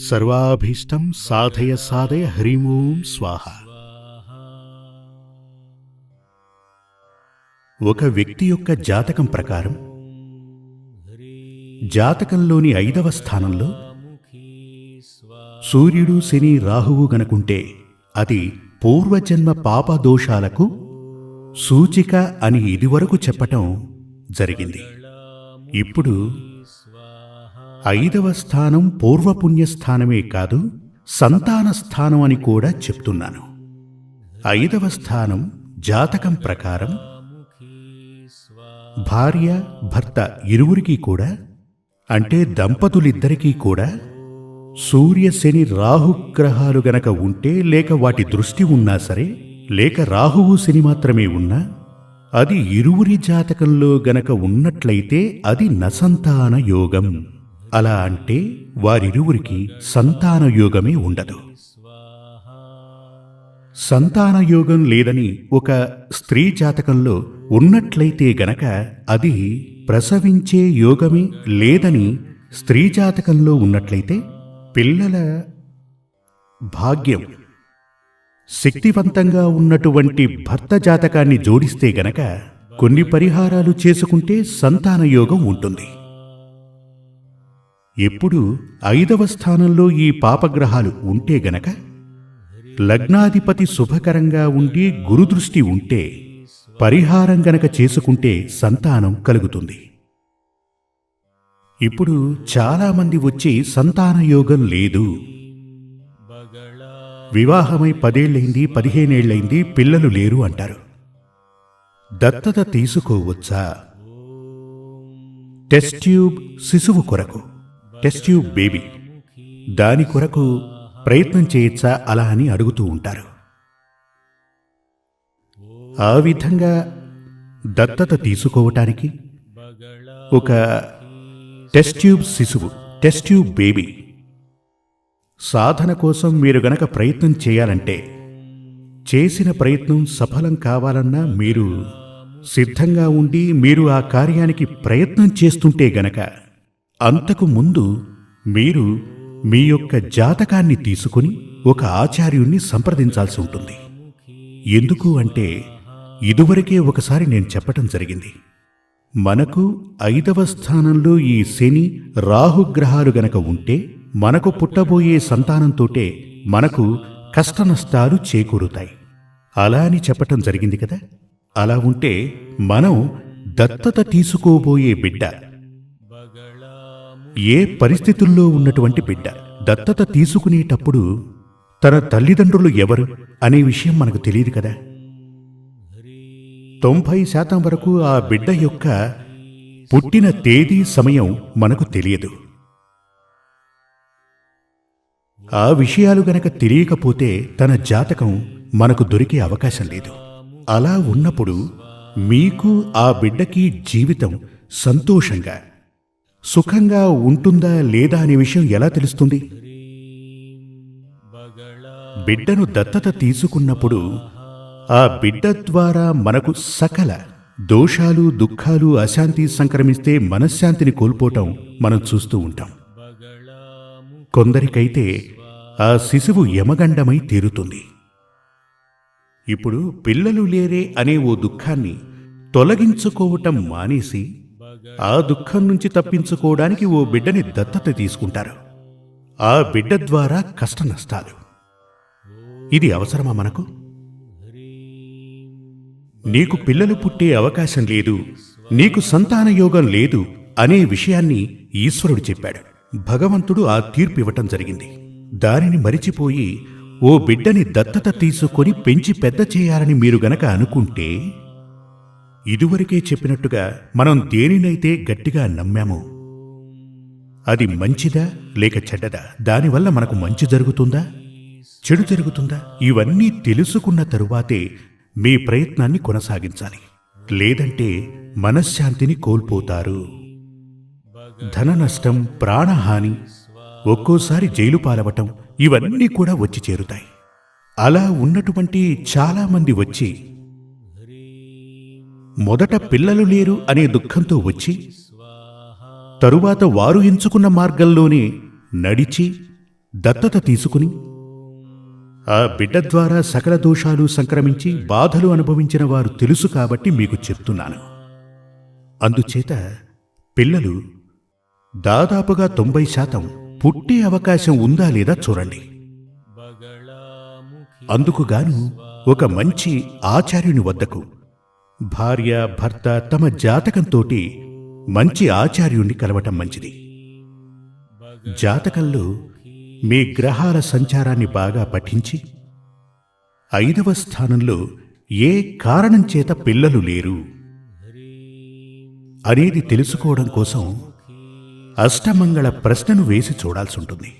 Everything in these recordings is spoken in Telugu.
సర్వాభీష్టం సాధయ సాధయ హరిమోం స్వాహ. ఒక వ్యక్తి యొక్క జాతకం ప్రకారం జాతకంలోని ఐదవ స్థానంలో సూర్యుడు శని రాహువు గనుకుంటే అది పూర్వజన్మ పాప దోషాలకు సూచిక అని ఇదివరకు చెప్పటం జరిగింది. ఇప్పుడు ఐదవ స్థానం పూర్వపుణ్యస్థానమే కాదు సంతాన స్థానం అని కూడా చెప్తున్నాను. ఐదవ స్థానం జాతకం ప్రకారం భార్య భర్త ఇరువురికి కూడా అంటే దంపతులిద్దరికీ కూడా సూర్య శని రాహుగ్రహాలు గనక ఉంటే లేక వాటి దృష్టి ఉన్నా సరే లేక రాహువు శని మాత్రమే ఉన్నా అది ఇరువురి జాతకంలో గనక ఉన్నట్లయితే అది నసంతాన యోగం. అలా అంటే వారిరువురికి సంతానయోగమే ఉండదు. సంతానయోగం లేదని ఒక స్త్రీ జాతకంలో ఉన్నట్లయితే గనక అది ప్రసవించే యోగమే లేదని స్త్రీ జాతకంలో ఉన్నట్లయితే పిల్లల భాగ్యం. శక్తివంతంగా ఉన్నటువంటి భర్త జాతకాన్ని జోడిస్తే గనక కొన్ని పరిహారాలు చేసుకుంటే సంతానయోగం ఉంటుంది. ఎప్పుడు ఐదవ స్థానంలో ఈ పాపగ్రహాలు ఉంటే గనక లగ్నాధిపతి శుభకరంగా ఉండి గురుదృష్టి ఉంటే పరిహారం గనక చేసుకుంటే సంతానం కలుగుతుంది. ఇప్పుడు చాలామంది వచ్చి సంతాన యోగం లేదు. వివాహమై పదేళ్ళైంది పదిహేనేళ్ళైంది పిల్లలు లేరు అంటారు. దత్తత తీసుకోవచ్చా? టెస్ట్ ట్యూబ్ శిశువు కొరకు. టెస్ట్ ట్యూబ్ బేబీ దాని కొరకు ప్రయత్నం చేయొచ్చా అలా అని అడుగుతూ ఉంటారు. ఆ విధంగా దత్తత తీసుకోవటానికి ఒక టెస్ట్ ట్యూబ్ శిశువు టెస్ట్ ట్యూబ్ బేబీ సాధన కోసం మీరు గనక ప్రయత్నం చేయాలంటే చేసిన ప్రయత్నం సఫలం కావాలన్నా మీరు సిద్ధంగా ఉండి మీరు ఆ కార్యానికి ప్రయత్నం చేస్తుంటే గనక అంతకు ముందు మీరు మీ యొక్క జాతకాన్ని తీసుకుని ఒక ఆచార్యుణ్ణి సంప్రదించాల్సి ఉంటుంది. ఎందుకు అంటే ఇదివరకే ఒకసారి నేను చెప్పటం జరిగింది. మనకు ఐదవ స్థానంలో ఈ శని రాహుగ్రహాలు గనక ఉంటే మనకు పుట్టబోయే సంతానంతోటే మనకు కష్టనష్టాలు చేకూరుతాయి. అలా అని చెప్పటం జరిగింది కదా? అలా ఉంటే మనం దత్తత తీసుకోబోయే బిడ్డ ఏ పరిస్థితుల్లో ఉన్నటువంటి బిడ్డ దత్తత తీసుకునేటప్పుడు తన తల్లిదండ్రులు ఎవరు అనే విషయం మనకు తెలియదు కదా? తొంభై శాతం వరకు ఆ బిడ్డ యొక్క పుట్టిన తేదీ సమయం మనకు తెలియదు. ఆ విషయాలు గనక తెలియకపోతే తన జాతకం మనకు దొరికే అవకాశం లేదు. అలా ఉన్నప్పుడు మీకు ఆ బిడ్డకి జీవితం సంతోషంగా సుఖంగా ఉంటుందా లేదా అనే విషయం ఎలా తెలుస్తుంది? బిడ్డను దత్తత తీసుకున్నప్పుడు ఆ బిడ్డ ద్వారా మనకు సకల దోషాలు దుఃఖాలు అశాంతి సంక్రమిస్తే మనశ్శాంతిని కోల్పోవటం మనం చూస్తూ ఉంటాం. కొందరికైతే ఆ శిశువు యమగండమై తీరుతుంది. ఇప్పుడు పిల్లలు లేరే అనే ఓ దుఃఖాన్ని తొలగించుకోవటం మానేసి ఆ దుఃఖం నుంచి తప్పించుకోవడానికి ఓ బిడ్డని దత్తత తీసుకుంటారు. ఆ బిడ్డ ద్వారా కష్ట నష్టాలు ఇది అవసరమా మనకు? నీకు పిల్లలు పుట్టే అవకాశం లేదు నీకు సంతాన యోగం లేదు అనే విషయాన్ని ఈశ్వరుడు చెప్పాడు. భగవంతుడు ఆ తీర్పు ఇవ్వటం జరిగింది. దానిని మరిచిపోయి ఓ బిడ్డని దత్తత తీసుకొని పెంచి పెద్ద చేయాలని మీరు గనక అనుకుంటే ఇదివరకే చెప్పినట్టుగా మనం దేనినైతే గట్టిగా నమ్మామో అది మంచిదా లేక చెడ్డదా? దానివల్ల మనకు మంచి జరుగుతుందా? చెడు జరుగుతుందా? ఇవన్నీ తెలుసుకున్న తరువాతే మీ ప్రయత్నాన్ని కొనసాగించాలి. లేదంటే మనశ్శాంతిని కోల్పోతారు. ధన నష్టం ప్రాణహాని ఒక్కోసారి జైలు పాలవటం ఇవన్నీ కూడా వచ్చి చేరుతాయి. అలా ఉన్నటువంటి చాలామంది వచ్చి మొదట పిల్లలు లేరు అనే దుఃఖంతో వచ్చి తరువాత వారు ఎంచుకున్న మార్గంలోనే నడిచి దత్తత తీసుకుని ఆ బిడ్డ ద్వారా సకల దోషాలు సంక్రమించి బాధలు అనుభవించిన వారు తెలుసు కాబట్టి మీకు చెప్తున్నాను. అందుచేత పిల్లలు దాదాపుగా తొంభై శాతం పుట్టే అవకాశం ఉందా లేదా చూడండి. అందుకుగాను ఒక మంచి ఆచార్యుని వద్దకు భార్య భర్త తమ జాతకంతోటి మంచి ఆచార్యుణ్ణి కలవటం మంచిది. జాతకంలో మీ గ్రహాల సంచారాన్ని బాగా పఠించి ఐదవ స్థానంలో ఏ కారణం చేత పిల్లలు లేరు అనేది తెలుసుకోవడం కోసం అష్టమంగళ ప్రశ్నను వేసి చూడాల్సి ఉంటుంది.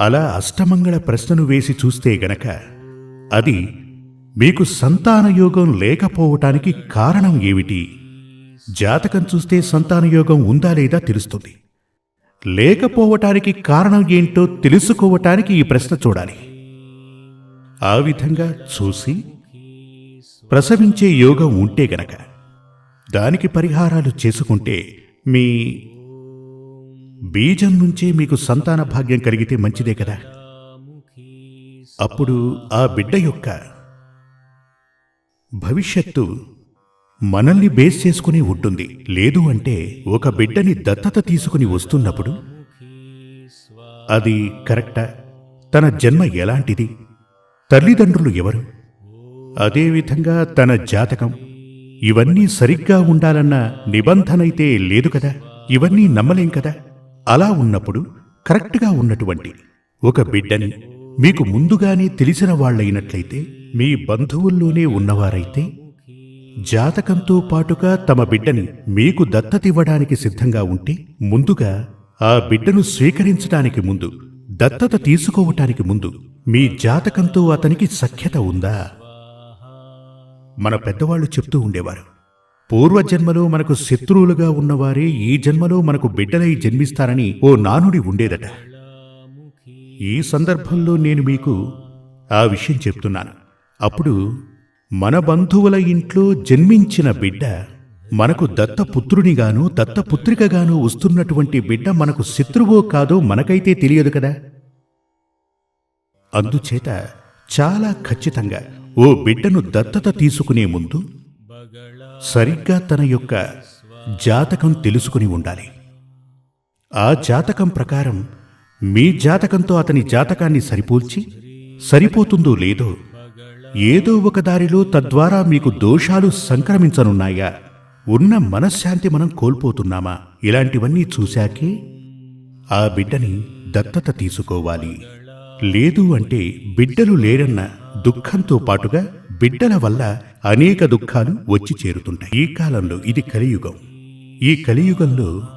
అలా అష్టమంగళ ప్రశ్నను వేసి చూస్తే గనక అది మీకు సంతానయోగం లేకపోవటానికి కారణం ఏమిటి? జాతకం చూస్తే సంతానయోగం ఉందా లేదా తెలుస్తుంది. లేకపోవటానికి కారణం ఏంటో తెలుసుకోవటానికి ఈ ప్రశ్న చూడాలి. ఆ విధంగా చూసి ప్రసవించే యోగం ఉంటే గనక దానికి పరిహారాలు చేసుకుంటే మీ బీజం నుంచే మీకు సంతాన భాగ్యం కలిగితే మంచిదే కదా. అప్పుడు ఆ బిడ్డ యొక్క భవిష్యత్తు మనల్ని బేస్ చేసుకుని ఉంటుంది. లేదు అంటే ఒక బిడ్డని దత్తత తీసుకుని వస్తున్నప్పుడు అది కరెక్టా? తన జన్మ ఎలాంటిది? తల్లిదండ్రులు ఎవరు? అదేవిధంగా తన జాతకం. ఇవన్నీ సరిగ్గా ఉండాలన్న నిబంధనైతే లేదు కదా? ఇవన్నీ నమ్మలేం కదా? అలా ఉన్నప్పుడు కరెక్ట్గా ఉన్నటువంటి ఒక బిడ్డని మీకు ముందుగానే తెలిసిన వాళ్ళైనట్లయితే మీ బంధువుల్లోనే ఉన్నవారైతే జాతకంతో పాటుగా తమ బిడ్డని మీకు దత్తతివ్వడానికి సిద్ధంగా ఉంటే ముందుగా ఆ బిడ్డను స్వీకరించడానికి ముందు దత్తత తీసుకోవటానికి ముందు మీ జాతకంతో అతనికి సఖ్యత ఉందా? మన పెద్దవాళ్ళు చెప్తూ ఉండేవారు. పూర్వజన్మలో మనకు శత్రువులుగా ఉన్నవారే ఈ జన్మలో మనకు బిడ్డలై జన్మిస్తారని ఓ నానుడి ఉండేదట. ఈ సందర్భంలో నేను మీకు ఆ విషయం చెప్తున్నాను. అప్పుడు మన బంధువుల ఇంట్లో జన్మించిన బిడ్డ మనకు దత్తపుత్రునిగాను దత్తపుత్రికగాను వస్తున్నటువంటి బిడ్డ మనకు శత్రువో కాదో మనకైతే తెలియదు కదా? అందుచేత చాలా ఖచ్చితంగా ఓ బిడ్డను దత్తత తీసుకునే ముందు సరిగ్గా తన యొక్క జాతకం తెలుసుకుని ఉండాలి. ఆ జాతకం ప్రకారం మీ జాతకంతో అతని జాతకాన్ని సరిపోల్చి సరిపోతుందో లేదో ఏదో ఒక దారిలో తద్వారా మీకు దోషాలు సంక్రమించనున్నాయా? ఉన్న మనశ్శాంతి మనం కోల్పోతున్నామా? ఇలాంటివన్నీ చూశాకే ఆ బిడ్డని దత్తత తీసుకోవాలి. లేదు అంటే బిడ్డలు లేరన్న దుఃఖంతో పాటుగా బిడ్డల వల్ల అనేక దుఃఖాలు వచ్చి చేరుతుంటాయి. ఈ కాలంలో ఇది కలియుగం. ఈ కలియుగంలో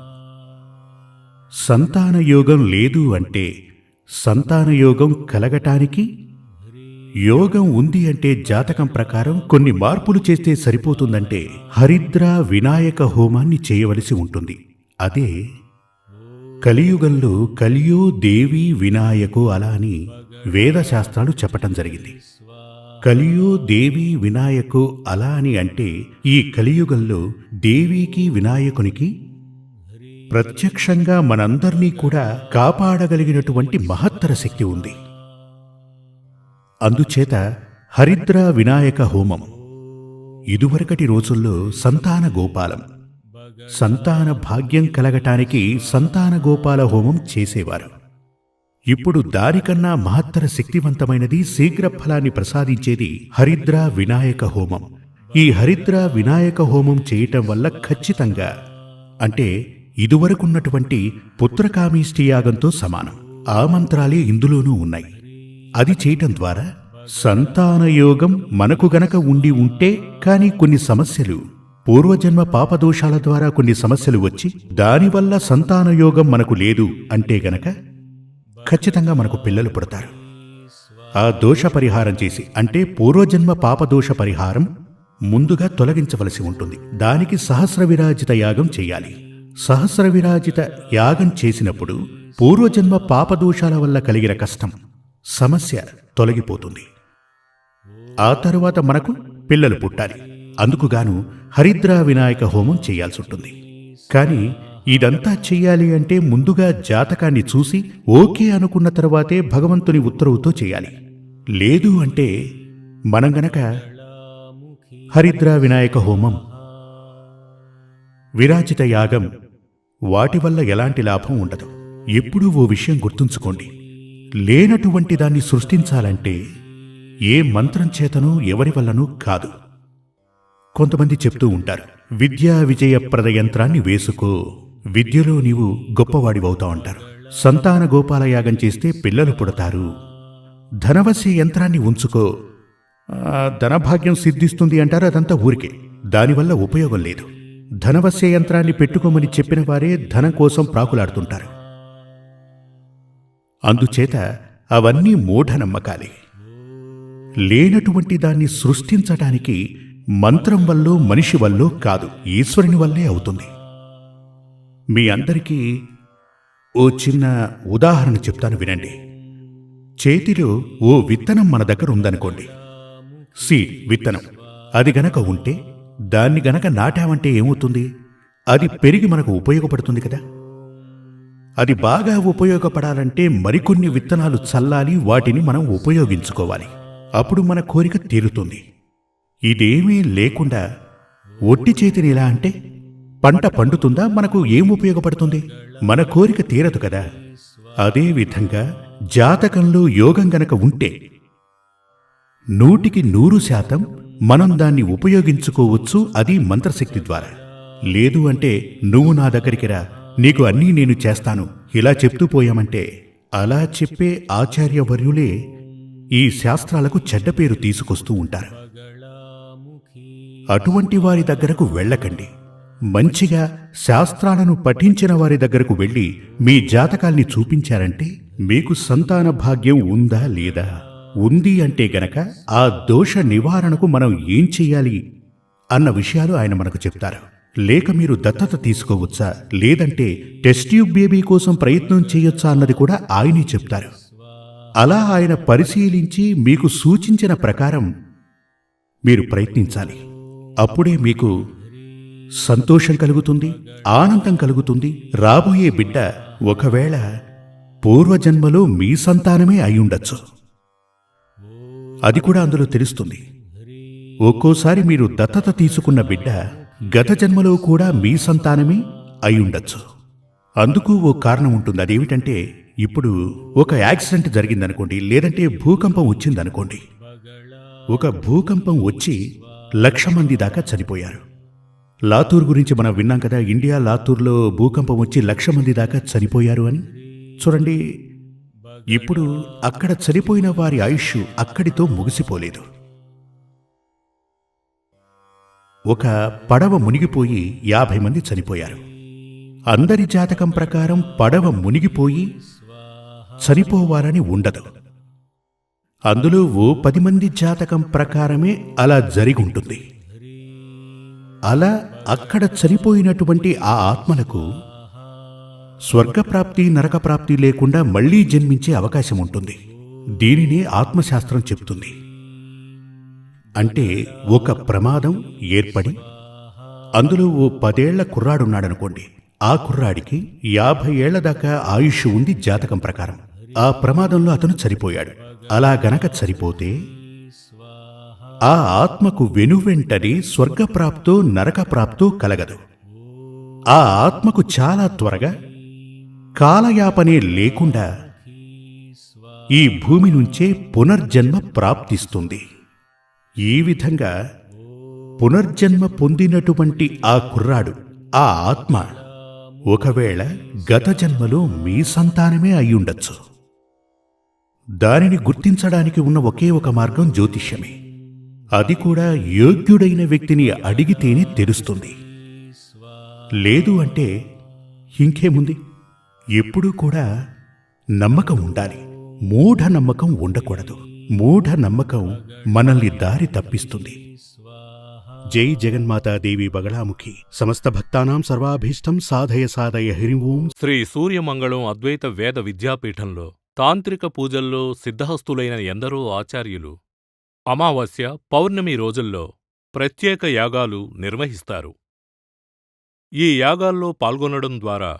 సంతాన యోగం లేదు అంటే సంతాన యోగం కలగటానికి యోగం ఉంది అంటే జాతకం ప్రకారం కొన్ని మార్పులు చేస్తే సరిపోతుందంటే హరిద్ర వినాయక హోమాన్ని చేయవలసి ఉంటుంది. అదే కలియుగంలో కలియో దేవి వినాయకో అలా అని వేదశాస్త్రాలు చెప్పటం జరిగింది. కలియో దేవి వినాయకో అలా అని అంటే ఈ కలియుగంలో దేవికి వినాయకునికి ప్రత్యక్షంగా మనందర్నీ కూడా కాపాడగలిగినటువంటి మహత్తర శక్తి ఉంది. అందుచేత హరిద్ర వినాయక హోమం ఇదివరకటి రోజుల్లో సంతాన గోపాలం సంతాన భాగ్యం కలగటానికి సంతాన గోపాల హోమం చేసేవారు. ఇప్పుడు దానికన్నా మహత్తర శక్తివంతమైనది శీఘ్ర ఫలాన్ని ప్రసాదించేది హరిద్ర వినాయక హోమం. ఈ హరిద్ర వినాయక హోమం చేయటం వల్ల ఖచ్చితంగా అంటే ఇదివరకున్నటువంటి పుత్రకామీష్టియాగంతో సమానం. ఆ మంత్రాలే ఇందులోనూ ఉన్నాయి. అది చేయటం ద్వారా సంతానయోగం మనకు గనక ఉండి ఉంటే కాని కొన్ని సమస్యలు పూర్వజన్మ పాపదోషాల ద్వారా కొన్ని సమస్యలు వచ్చి దానివల్ల సంతానయోగం మనకు లేదు అంటే గనక ఖచ్చితంగా మనకు పిల్లలు పుడతారు. ఆ దోష పరిహారం చేసి అంటే పూర్వజన్మ పాపదోష పరిహారం ముందుగా తొలగించవలసి ఉంటుంది. దానికి సహస్ర విరాజిత యాగం చేయాలి. సహస్ర విరాజిత యాగం చేసినప్పుడు పూర్వజన్మ పాపదోషాల వల్ల కలిగిన కష్టం సమస్య తొలగిపోతుంది. ఆ తరువాత మనకు పిల్లలు పుట్టాలి. అందుకుగాను హరిద్రా వినాయక హోమం చేయాల్సి ఉంటుంది. కానీ ఇదంతా చెయ్యాలి అంటే ముందుగా జాతకాన్ని చూసి ఓకే అనుకున్న తర్వాతే భగవంతుని ఉత్తర్వుతో చేయాలి. లేదు అంటే మనం గనక హరిద్రా వినాయక హోమం విరాజిత యాగం వాటి వల్ల ఎలాంటి లాభం ఉండదు. ఎప్పుడూ ఓ విషయం గుర్తుంచుకోండి. లేనటువంటి దాన్ని సృష్టించాలంటే ఏ మంత్రం చేతనో ఎవరి వల్లనూ కాదు. కొంతమంది చెప్తూ ఉంటారు విద్యా విజయప్రద యంత్రాన్ని వేసుకో. విద్యలో నీవు గొప్పవాడివవుతా ఉంటారు సంతాన గోపాలయాగం చేస్తే పిల్లలు పుడతారు. ధనవశ్య యంత్రాన్ని ఉంచుకో. ధనభాగ్యం సిద్ధిస్తుంది అంటారు అదంతా ఊరికే. దానివల్ల ఉపయోగం లేదు. ధనవశ్య యంత్రాన్ని పెట్టుకోమని చెప్పిన వారే ధనం కోసం ప్రాకులాడుతుంటారు. అందుచేత అవన్నీ మూఢనమ్మకాలే. లేనటువంటి దాన్ని సృష్టించటానికి మంత్రం వల్లో మనిషి వల్లో కాదు ఈశ్వరుని వల్లే అవుతుంది. మీ అందరికీ ఓ చిన్న ఉదాహరణ చెప్తాను వినండి. చేతిలో ఓ విత్తనం మన దగ్గర ఉందనుకోండి. సీడ్ విత్తనం. అది గనక ఉంటే దాన్ని గనక నాటామంటే ఏమవుతుంది? అది పెరిగి మనకు ఉపయోగపడుతుంది కదా. అది బాగా ఉపయోగపడాలంటే మరికొన్ని విత్తనాలు చల్లాలి వాటిని మనం ఉపయోగించుకోవాలి. అప్పుడు మన కోరిక తీరుతుంది. ఇదేమీ లేకుండా ఒట్టి చేతిని ఎలా అంటే పంట పండుతుందా? మనకు ఏం ఉపయోగపడుతుంది? మన కోరిక తీరదు కదా. అదే విధంగా జాతకంలో యోగం గనక ఉంటే నూటికి నూరు శాతం మనం దాన్ని ఉపయోగించుకోవచ్చు అది మంత్రశక్తి ద్వారా. లేదు అంటే నువ్వు నా దగ్గరికి రా నీకు అన్నీ నేను చేస్తాను ఇలా చెప్తూ పోయామంటే. అలా చెప్పే ఆచార్యవర్యులే ఈ శాస్త్రాలకు చెడ్డ పేరు తీసుకొస్తూ ఉంటారు. అటువంటి వారి దగ్గరకు వెళ్ళకండి. మంచిగా శాస్త్రాలను పఠించిన వారి దగ్గరకు వెళ్ళి మీ జాతకాల్ని చూపించారంటే మీకు సంతాన భాగ్యం ఉందా లేదా? ఉంది అంటే గనక ఆ దోష నివారణకు మనం ఏం చెయ్యాలి? అన్న విషయాలు ఆయన మనకు చెప్తారు. లేక మీరు దత్తత తీసుకోవచ్చా? లేదంటే టెస్ట్ ట్యూబ్ బేబీ కోసం ప్రయత్నం చేయొచ్చా అన్నది కూడా ఆయనే చెప్తారు. అలా ఆయన పరిశీలించి మీకు సూచించిన ప్రకారం మీరు ప్రయత్నించాలి. అప్పుడే మీకు సంతోషం కలుగుతుంది ఆనందం కలుగుతుంది. రాబోయే బిడ్డ ఒకవేళ పూర్వజన్మలో మీ సంతానమే అయి ఉండొచ్చు. అది కూడా అందులో తెలుస్తుంది. ఒక్కోసారి మీరు దత్తత తీసుకున్న బిడ్డ గత జన్మలో కూడా మీ సంతానమే అయ్యుండొచ్చు. అందుకు ఓ కారణం ఉంటుంది. అదేమిటంటే ఇప్పుడు ఒక యాక్సిడెంట్ జరిగిందనుకోండి లేదంటే భూకంపం వచ్చిందనుకోండి. ఒక భూకంపం వచ్చి లక్ష మంది దాకా చనిపోయారు. లాతూర్ గురించి మనం విన్నాం కదా ఇండియా లాతూర్లో భూకంపం వచ్చి లక్ష మంది దాకా చనిపోయారు అని. చూడండి ఇప్పుడు అక్కడ చనిపోయిన వారి ఆయుష్ అక్కడితో ముగిసిపోలేదు. ఒక పడవ మునిగిపోయి యాభై మంది చనిపోయారు. అందరి జాతకం ప్రకారం పడవ మునిగిపోయి చనిపోవాలని ఉండదు. అందులో ఓ పది మంది జాతకం ప్రకారమే అలా జరిగి ఉంటుంది అలా అక్కడ చనిపోయినటువంటి ఆ ఆత్మలకు స్వర్గప్రాప్తి నరకప్రాప్తి లేకుండా మళ్ళీ జన్మించే అవకాశం ఉంటుంది. దీనినే ఆత్మశాస్త్రం చెప్తుంది. అంటే ఒక ప్రమాదం ఏర్పడి అందులో ఓ పదేళ్ళ కుర్రాడున్నాడనుకోండి. ఆ కుర్రాడికి యాభై ఏళ్ళ దాకా ఆయుష్ ఉంది జాతకం ప్రకారం. ఆ ప్రమాదంలో అతను చనిపోయాడు. అలా గనక చనిపోతే ఆ ఆత్మకు వెనువెంటనే స్వర్గప్రాప్తో నరకప్రాప్తో కలగదు. ఆ ఆత్మకు చాలా త్వరగా కాలయాపనే లేకుండా ఈ భూమి నుంచే పునర్జన్మ ప్రాప్తిస్తుంది. ఈ విధంగా పునర్జన్మ పొందినటువంటి ఆ కుర్రాడు ఆ ఆత్మ ఒకవేళ గత జన్మలో మీ సంతానమే అయ్యుండొచ్చు దానిని గుర్తించడానికి ఉన్న ఒకే ఒక మార్గం జ్యోతిష్యమే. అది కూడా యోగ్యుడైన వ్యక్తిని అడిగితేనే తెలుస్తుంది. లేదు అంటే ఇంకేముంది? ఎప్పుడూ కూడా నమ్మకం ఉండాలి. మూఢ నమ్మకం ఉండకూడదు. మూఢ నమ్మకం మనల్ని దారి తప్పిస్తుంది. జై జగన్మాతాదేవి బగళాముఖి. సమస్త భక్తానాం సర్వాభీష్టం సాధయ సాధయ హరిం ఓం. శ్రీ సూర్యమంగళం అద్వైత వేద విద్యాపీఠంలో తాంత్రిక పూజల్లో సిద్ధహస్తులైన ఎందరో ఆచార్యులు అమావాస్య పౌర్ణమి రోజుల్లో ప్రత్యేక యాగాలు నిర్వహిస్తారు. ఈ యాగాల్లో పాల్గొనడం ద్వారా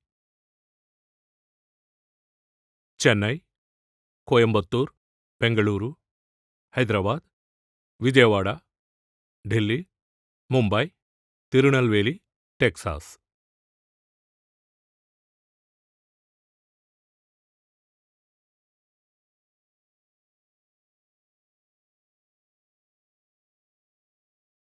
చెన్నై కోయంబత్తూర్ బెంగళూరు హైదరాబాద్ విజయవాడ ఢిల్లీ ముంబై తిరునల్వేలి టెక్సాస్.